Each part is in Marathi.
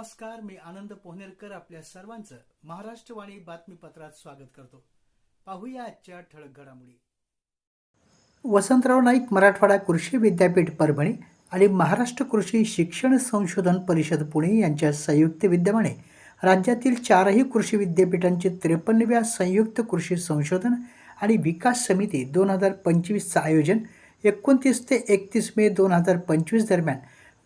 नमस्कार मी आनंद पोहनेरकर आपल्या सर्वांचं महाराष्ट्रवाणी बातमीपत्रात स्वागत करतो. पाहूया आजच्या ठळक घडामोडी. वसंतराव नाईक मराठवाडा कृषी विद्यापीठ परभणी आणि महाराष्ट्र कृषी शिक्षण संशोधन परिषद पुणे यांच्या संयुक्त विद्यमाने राज्यातील चारही कृषी विद्यापीठांचे त्रेपन्नव्या संयुक्त कृषी संशोधन आणि विकास समिती दोन हजार पंचवीसचं आयोजन एकोणतीस ते एकतीस मे दोन हजार पंचवीस दरम्यान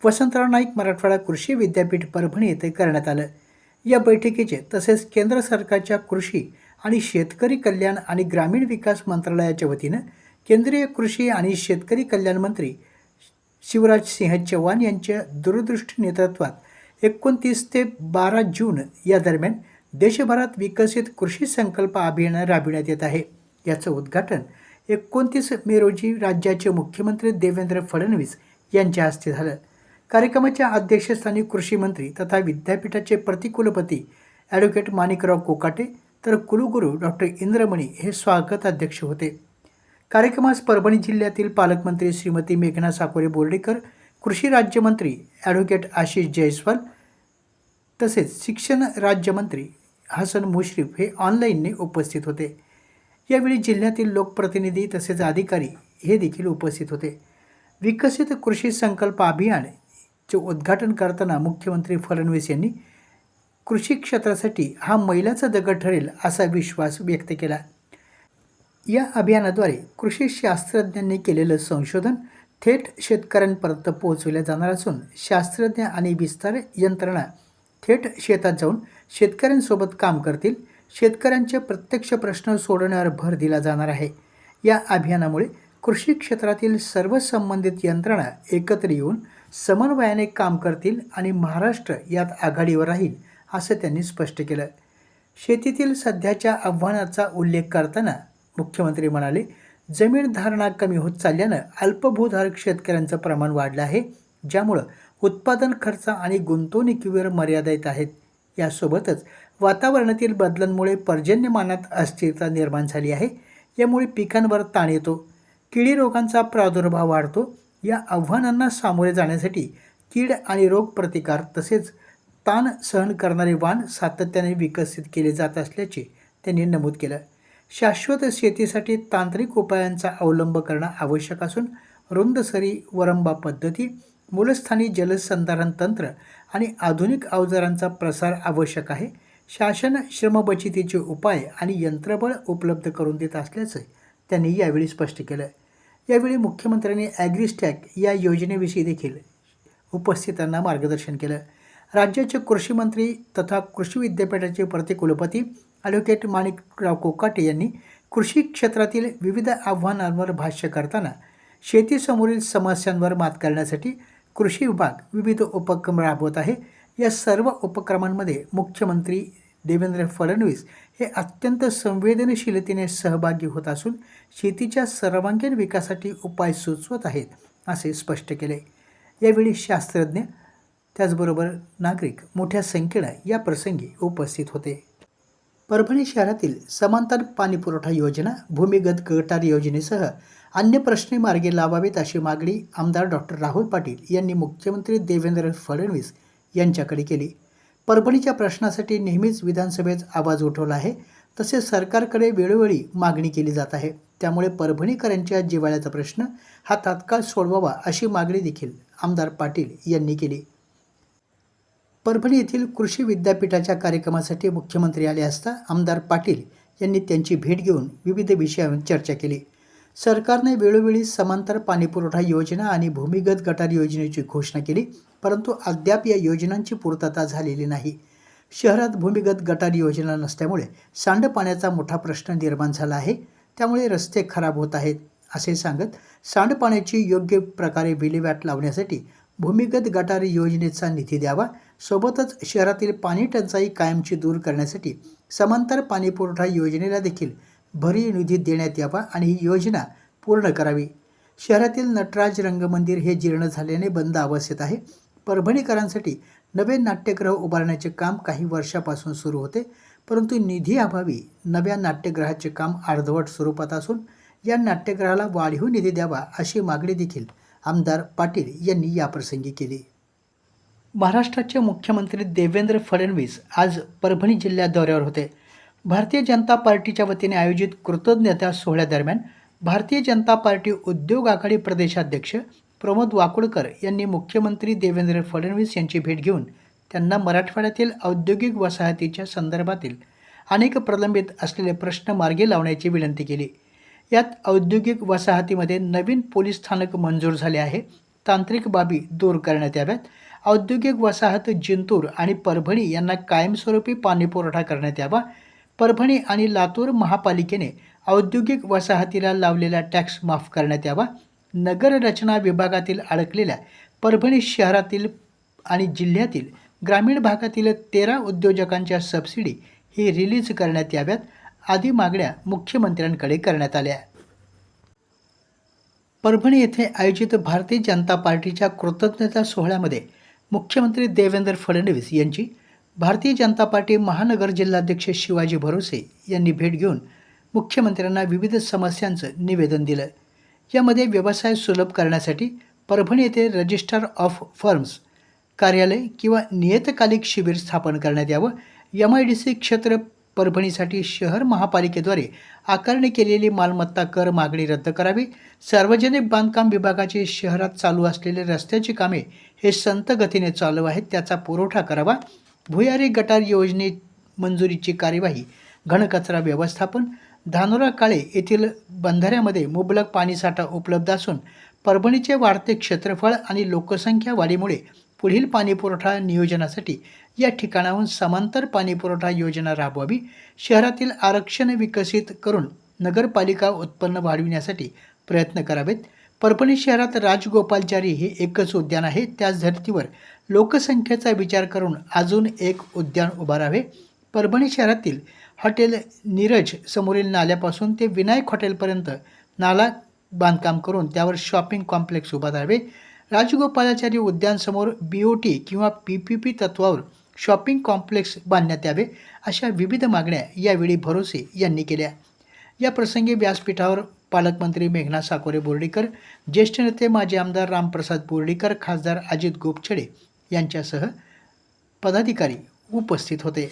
वसंतराव नाईक मराठवाडा कृषी विद्यापीठ परभणी येथे करण्यात आलं. या बैठकीचे तसेच केंद्र सरकारच्या कृषी आणि शेतकरी कल्याण आणि ग्रामीण विकास मंत्रालयाच्या वतीनं केंद्रीय कृषी आणि शेतकरी कल्याण मंत्री शिवराज सिंह चौहान यांच्या दूरदृष्टी नेतृत्वात एकोणतीस ते बारा जून या दरम्यान देशभरात विकसित कृषी संकल्प अभियान राबविण्यात येत आहे. याचं उद्घाटन एकोणतीस मे रोजी राज्याचे मुख्यमंत्री देवेंद्र फडणवीस यांच्या हस्ते झालं. कार्यक्रमाच्या अध्यक्षस्थानी कृषी मंत्री तथा विद्यापीठाचे प्रतिकुलपती ॲडव्होकेट माणिकराव कोकाटे तर कुलगुरू डॉक्टर इंद्रमणी हे स्वागत अध्यक्ष होते. कार्यक्रमास परभणी जिल्ह्यातील पालकमंत्री श्रीमती मेघना साकोरे बोर्डीकर कृषी राज्यमंत्री ॲडव्होकेट आशिष जयस्वाल तसेच शिक्षण राज्यमंत्री हसन मुश्रीफ हे ऑनलाईनने उपस्थित होते. यावेळी जिल्ह्यातील लोकप्रतिनिधी तसेच अधिकारी हे देखील उपस्थित होते. विकसित कृषी संकल्प चे उद्घाटन करताना मुख्यमंत्री फडणवीस यांनी कृषी क्षेत्रासाठी हा मैलाचा दगड ठरेल असा विश्वास व्यक्त केला. या अभियानाद्वारे कृषी शास्त्रज्ञांनी केलेलं संशोधन थेट शेतकऱ्यांपर्यंत पोहोचविलं जाणार असून शास्त्रज्ञ आणि विस्तार यंत्रणा थेट शेतात जाऊन शेतकऱ्यांसोबत काम करतील शेतकऱ्यांचे प्रत्यक्ष प्रश्न सोडवण्यावर भर दिला जाणार आहे. या अभियानामुळे कृषी क्षेत्रातील सर्व संबंधित यंत्रणा एकत्र येऊन समन्वयाने काम करतील आणि महाराष्ट्र यात आघाडीवर राहील असं त्यांनी स्पष्ट केलं. शेतीतील सध्याच्या आव्हानाचा उल्लेख करताना मुख्यमंत्री म्हणाले जमीन धारणा कमी होत चालल्यानं अल्पभूधारक शेतकऱ्यांचं प्रमाण वाढलं आहे ज्यामुळं उत्पादन खर्च आणि गुंतवणुकीवर मर्यादा येत आहेत. यासोबतच वातावरणातील बदलांमुळे पर्जन्यमानात अस्थिरता निर्माण झाली आहे. यामुळे पिकांवर ताण येतो. किडी रोगांचा प्रादुर्भाव वाढतो या आव्हानांना सामोरे जाण्यासाठी कीड आणि रोग प्रतिकार तसेच ताण सहन करणारे वाण सातत्याने विकसित केले जात असल्याचे त्यांनी नमूद केलं. शाश्वत शेतीसाठी तांत्रिक उपायांचा अवलंब करणं आवश्यक असून रुंदसरी वरंबा पद्धती मूलस्थानी जलसंधारण तंत्र आणि आधुनिक अवजारांचा प्रसार आवश्यक आहे. शासन श्रमबचितीचे उपाय आणि यंत्रबळ उपलब्ध करून देत असल्याचं त्यांनी यावेळी स्पष्ट केलं. यावेळी मुख्यमंत्र्यांनी ॲग्रिस्टॅक या योजनेविषयी देखील उपस्थितांना मार्गदर्शन केलं. राज्याचे कृषी मंत्री तथा कृषी विद्यापीठाचे प्रतिकुलपती ॲडव्होकेट माणिकराव कोकाटे यांनी कृषी क्षेत्रातील विविध आव्हानांवर भाष्य करताना शेतीसमोरील समस्यांवर मात करण्यासाठी कृषी विभाग विविध उपक्रम राबवत आहे. या सर्व उपक्रमांमध्ये मुख्यमंत्री देवेंद्र फडणवीस हे अत्यंत संवेदनशीलतेने सहभागी होत असून शेतीच्या सर्वांगीण विकासासाठी उपाय सुचवत आहेत असे स्पष्ट केले. यावेळी शास्त्रज्ञ त्याचबरोबर नागरिक मोठ्या संख्येनं या प्रसंगी उपस्थित होते. परभणी शहरातील समांतर पाणीपुरवठा योजना भूमिगत गटार योजनेसह अन्य प्रश्न मार्गे लावावेत अशी मागणी आमदार डॉक्टर राहुल पाटील यांनी मुख्यमंत्री देवेंद्र फडणवीस यांच्याकडे केली. परभणीच्या प्रश्नासाठी नेहमीच विधानसभेत आवाज उठवला आहे. तसेच सरकारकडे वेळोवेळी मागणी केली जात आहे. त्यामुळे परभणीकरांच्या जिवाळ्याचा प्रश्न हा तात्काळ सोडवावा अशी मागणी देखील आमदार पाटील यांनी केली. परभणी येथील कृषी विद्यापीठाच्या कार्यक्रमासाठी मुख्यमंत्री आले असता आमदार पाटील यांनी त्यांची भेट घेऊन विविध विषयांवर चर्चा केली. सरकारने वेळोवेळी समांतर पाणीपुरवठा योजना आणि भूमिगत गटार योजनेची घोषणा केली. परंतु अद्याप या योजनांची पूर्तता झालेली नाही. शहरात भूमिगत गटार योजना नसल्यामुळे सांडपाण्याचा मोठा प्रश्न निर्माण झाला आहे. त्यामुळे रस्ते खराब होत आहेत असे सांगत सांडपाण्याची योग्य प्रकारे विल्हेवाट लावण्यासाठी भूमिगत गटार योजनेचा निधी द्यावा. सोबतच शहरातील पाणी टंचाई कायमची दूर करण्यासाठी समांतर पाणीपुरवठा योजनेला देखील भरीव निधी देण्यात यावा आणि ही योजना पूर्ण करावी. शहरातील नटराज रंगमंदिर हे जीर्ण झाल्याने बंद अवस्थेत आहे. परभणीकरांसाठी नवे नाट्यगृह उभारण्याचे काम काही वर्षापासून सुरू होते परंतु निधी अभावी नव्या नाट्यगृहाचे काम अर्धवट स्वरूपात असून या नाट्यगृहाला वाढीव निधी द्यावा अशी मागणी देखील आमदार पाटील यांनी याप्रसंगी केली. महाराष्ट्राचे मुख्यमंत्री देवेंद्र फडणवीस आज परभणी जिल्ह्यात दौऱ्यावर होते. भारतीय जनता पार्टीच्या वतीने आयोजित कृतज्ञता सोहळ्यादरम्यान भारतीय जनता पार्टी उद्योग आघाडी प्रदेशाध्यक्ष प्रमोद वाकुळकर यांनी मुख्यमंत्री देवेंद्र फडणवीस यांची भेट घेऊन त्यांना मराठवाड्यातील औद्योगिक वसाहतीच्या संदर्भातील अनेक प्रलंबित असलेले प्रश्न मार्गी लावण्याची विनंती केली. यात औद्योगिक वसाहतीमध्ये नवीन पोलीस स्थानक मंजूर झाले आहे. तांत्रिक बाबी दूर करण्यात याव्यात. औद्योगिक वसाहत जिंतूर आणि परभणी यांना कायमस्वरूपी पाणीपुरवठा करण्यात यावा. परभणी आणि लातूर महापालिकेने औद्योगिक वसाहतीला लावलेला टॅक्स माफ करण्यात यावा. नगररचना विभागातील अडकलेल्या परभणी शहरातील आणि जिल्ह्यातील ग्रामीण भागातील तेरा उद्योजकांच्या सबसिडी ही रिलीज करण्यात याव्यात आदी मागण्या मुख्यमंत्र्यांकडे करण्यात आल्या. परभणी येथे आयोजित भारतीय जनता पार्टीच्या कृतज्ञता सोहळ्यामध्ये मुख्यमंत्री देवेंद्र फडणवीस यांची भारतीय जनता पार्टी महानगर जिल्हाध्यक्ष शिवाजी भरोसे यांनी भेट घेऊन मुख्यमंत्र्यांना विविध समस्यांचं निवेदन दिलं. यामध्ये व्यवसाय सुलभ करण्यासाठी परभणी येथे रजिस्ट्रार ऑफ फर्म्स कार्यालय किंवा नियतकालिक शिबिर स्थापन करण्यात यावं. एम आय डी सी क्षेत्र परभणीसाठी शहर महापालिकेद्वारे आकारणी केलेली मालमत्ता कर मागणी रद्द करावी. सार्वजनिक बांधकाम विभागाची शहरात चालू असलेले रस्त्याची कामे हे संत गतीने चालू आहेत त्याचा पुरवठा करावा. भुयारी गटार योजने मंजुरीची कार्यवाही घनकचरा व्यवस्थापन धानोरा काळे येथील बंधाऱ्यामध्ये मुबलक पाणीसाठा उपलब्ध असून परभणीचे वाढते क्षेत्रफळ आणि लोकसंख्या वाढीमुळे पुढील पाणीपुरवठा नियोजनासाठी या ठिकाणाहून समांतर पाणीपुरवठा योजना राबवावी शहरातील आरक्षण विकसित करून नगरपालिका उत्पन्न वाढविण्यासाठी प्रयत्न करावेत. परभणी शहरात राजगोपालचारी हे एकच उद्यान आहे. त्याच धर्तीवर लोकसंख्येचा विचार करून अजून एक उद्यान उभारावे परभणी शहरातील हॉटेल नीरज समोरील नाल्यापासून ते विनायक हॉटेलपर्यंत नाला बांधकाम करून त्यावर शॉपिंग कॉम्प्लेक्स उभारावे राजगोपालाचारी उद्यानसमोर बी ओ टी किंवा पी पी पी तत्वावर शॉपिंग कॉम्प्लेक्स बांधण्यात यावे अशा विविध मागण्या यावेळी भरोसे यांनी केल्या. या प्रसंगी व्यासपीठावर पालकमंत्री मेघना साकोरे बोर्डीकर ज्येष्ठ नेते माजी आमदार रामप्रसाद बोर्डीकर खासदार अजित गोपछडे यांच्यासह पदाधिकारी उपस्थित होते.